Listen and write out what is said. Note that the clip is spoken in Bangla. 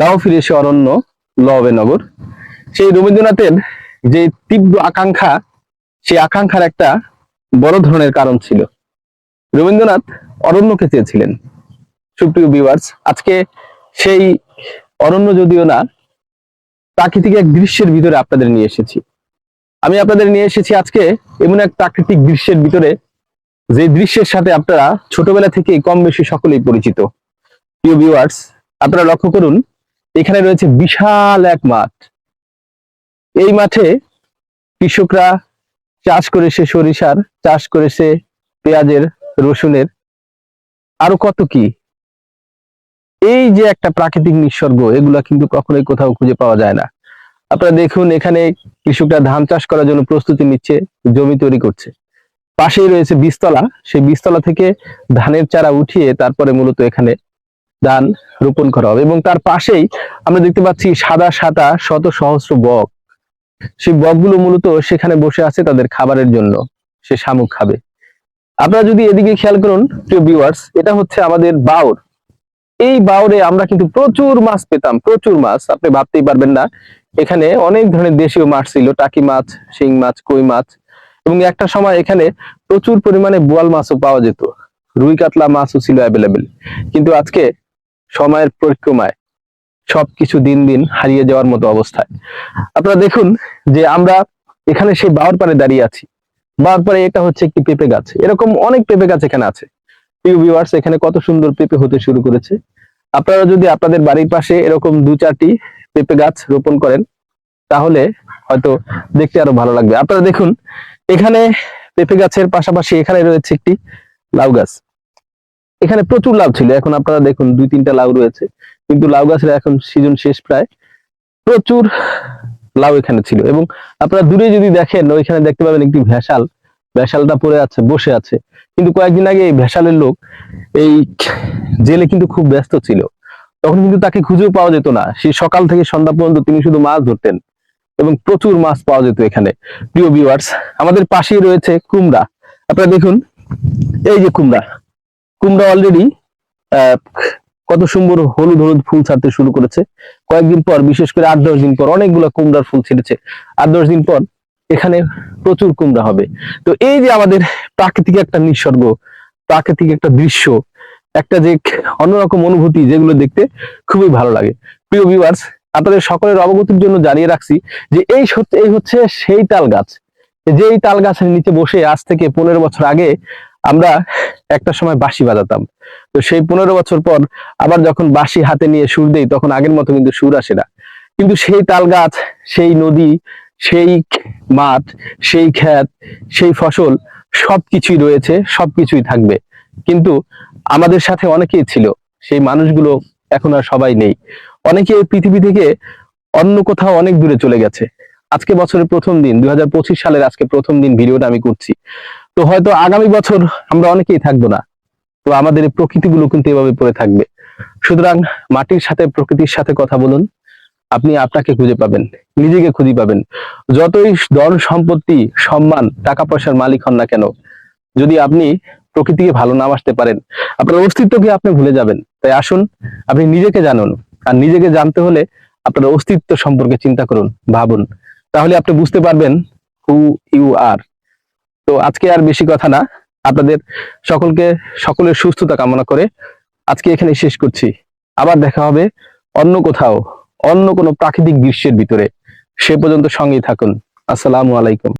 দাও ফিরে সে অরণ্য লবে নগর। সেই রবীন্দ্রনাথের যে তীব্র আকাঙ্ক্ষা, সেই আকাঙ্ক্ষার একটা বড় ধরনের কারণ ছিল। রবীন্দ্রনাথ অরণ্যকে চেয়েছিলেন। সুপ্রিয় ভিউয়ার্স আজকে সেই অরণ্য যদিও না, প্রাকৃতিক এক দৃশ্যের ভিতরে আপনাদের নিয়ে এসেছি। আমি আপনাদের নিয়ে এসেছি আজকে এমন এক প্রাকৃতিক দৃশ্যের ভিতরে, যে দৃশ্যের সাথে আপনারা ছোটবেলা থেকেই কম বেশি সকলেই পরিচিত। প্রিয় ভিউয়ার্স আপনারা লক্ষ্য করুন এখানে রয়েছে বিশাল এক মাঠ। এই মাঠে কৃষকরা চাষ করেছে সরিষার, চাষ করেছে পেঁয়াজের, রসুনের। আরও কত কি? এই যে একটা প্রাকৃতিক নিঃসর্গ, এগুলা কিন্তু কখনোই কোথাও খুঁজে পাওয়া যায় না। আপনারা দেখুন, এখানে কৃষকরা ধান চাষ করার জন্য প্রস্তুতি নিচ্ছে, জমি তৈরি করছে। পাশেই রয়েছে বীজতলা, সেই বীজতলা থেকে ধানের চারা উঠিয়ে তারপরে মূলত এখানে ধান রোপণ করা হবে। এবং তার পাশেই আমরা দেখতে পাচ্ছি সাদা সাদা শত সহস্র বক। সেই বকগুলো মূলত সেখানে বসে আছে তাদের খাবারের জন্য। সে শামুক খাবে। আপনারা যদি এদিকে খেয়াল করুন, প্রিয় ভিউয়ার্স এটা হচ্ছে আমাদের বাউর। এই বাউরে আমরা কিন্তু প্রচুর মাছ পেতাম, প্রচুর মাছ। আপনি ভাবতেই পারবেন না, এখানে অনেক ধরনের দেশীয় মাছ ছিল, টাকি মাছ, শিং মাছ, কই মাছ। এবং একটা সময় এখানে প্রচুর পরিমাণে বোয়াল মাছও পাওয়া যেত। রুই কাতলা মাছও ছিল অ্যাভেলেবেল কিন্তু আজকে সময়ের পরিক্রমায় সবকিছু দিন দিন হারিয়ে যাওয়ার মতো অবস্থায়। আপনারা দেখুন যে আমরা এখানে সেই বাওয়ার পারে দাঁড়িয়ে আছি। বাওয়ার পারে এটা হচ্ছে একটি পেঁপে গাছ। এরকম অনেক পেঁপে গাছ এখানে আছে। এখানে কত সুন্দর পেঁপে হতে শুরু করেছে। আপনারা যদি আপনাদের বাড়ির পাশে এরকম দু চারটি পেঁপে গাছ রোপণ করেন, তাহলে হয়তো দেখতে আরও ভালো লাগবে। আপনারা দেখুন, এখানে পেঁপে গাছের পাশাপাশি এখানে রয়েছে একটি লাউ গাছ। এখানে প্রচুর লাউ ছিল, এখন আপনারা দেখুন দুই তিনটা লাউ রয়েছে, কিন্তু লাউ গাছের এখন সিজন শেষ প্রায়, প্রচুর লাউ এখানে ছিল। এবং আপনারা দূরে যদি দেখেন, ওইখানে দেখতে পাবেন একটি ভেসাল, ভেসালটা পড়ে আছে, বসে আছে। কিন্তু কয়েকদিন আগে এই ভেসালের লোক এই জেলে কিন্তু খুব ব্যস্ত ছিল। তখন কিন্তু তাকে খুঁজেও পাওয়া যেত না। সেই সকাল থেকে সন্ধ্যা পর্যন্ত তিনি শুধু মাছ ধরতেন এবং প্রচুর মাছ পাওয়া যেত এখানে। প্রিয় ভিউয়ার্স আমাদের পাশেই রয়েছে কুমড়া। আপনারা দেখুন, এই যে কুমড়া কুমড়া অলরেডি কত সুন্দর হলুদ হলুদ ফুল ছাড়তে শুরু করেছে। কয়েকদিন পর, বিশেষ করে আট দশ দিন পর অনেকগুলো কুমড়ার ফুল ছেড়েছে। আট দশ দিন পর এখানে প্রচুর কুমড়া হবে। তো এই যে আমাদের প্রাকৃতিক একটা নিঃসর্গ, প্রাকৃতিক একটা দৃশ্য, একটা যে অন্যরকম অনুভূতি যেগুলো দেখতে খুবই ভালো লাগে। প্রিয় ভিউয়ার্স আপনাদের সকলের অবগতির জন্য জানিয়ে রাখছি যে এই সত্যি, এই হচ্ছে সেই তাল গাছ। যে এই তাল গাছের নিচে বসে আজ থেকে পনেরো বছর আগে আমরা একটা সময় বাঁশি বাজাতাম। তো সেই পনেরো বছর পর আবার যখন বাঁশি হাতে নিয়ে সুর দেই, তখন আগের মতো কিন্তু সুর আসে না। কিন্তু সেই তাল গাছ, সেই নদী, সেই মাঠ, সেই ক্ষেত, সেই ফসল সবকিছুই রয়েছে, সবকিছুই থাকবে। কিন্তু আমাদের সাথে অনেকেই ছিল, সেই মানুষগুলো এখন আর সবাই নেই। অনেকে পৃথিবী থেকে অন্য কোথাও অনেক দূরে চলে গেছে। আজকে বছরের প্রথম দিন দু হাজার পঁচিশ সালের আজকে প্রথম দিন ভিডিওটা আমি করছি। তো হয়তো আগামী বছর আমরা অনেকেই থাকব না। তো আমাদের প্রকৃতিগুলো কিন্তু এভাবে পড়ে থাকবে। সুতরাং মাটির সাথে প্রকৃতির সাথে কথা বলুন। আপনি আপনাকে খুঁজে পাবেন, নিজেকে খুঁজে পাবেন। যতই ধন সম্পত্তি, সম্মান টাকা পয়সার মালিক হন না কেন, যদি আপনি প্রকৃতিকে ভালো না বাসতে পারেন, আপনার অস্তিত্বকে আপনি ভুলে যাবেন। তাই আসুন, আপনি নিজেকে জানুন। আর নিজেকে জানতে হলে আপনার অস্তিত্ব সম্পর্কে চিন্তা করুন, ভাবুন। তাহলে আপনি বুঝতে পারবেন হু ইউ আর তো আজকে আর বেশি কথা না। আপনাদের সকলকে সকলের সুস্থতা কামনা করে আজকে এখানে শেষ করছি। আবার দেখা হবে অন্য কোথাও, অন্য কোনো প্রাকৃতিক দৃশ্যের ভিতরে। সে পর্যন্ত সঙ্গেই থাকুন। আসসালামু আলাইকুম।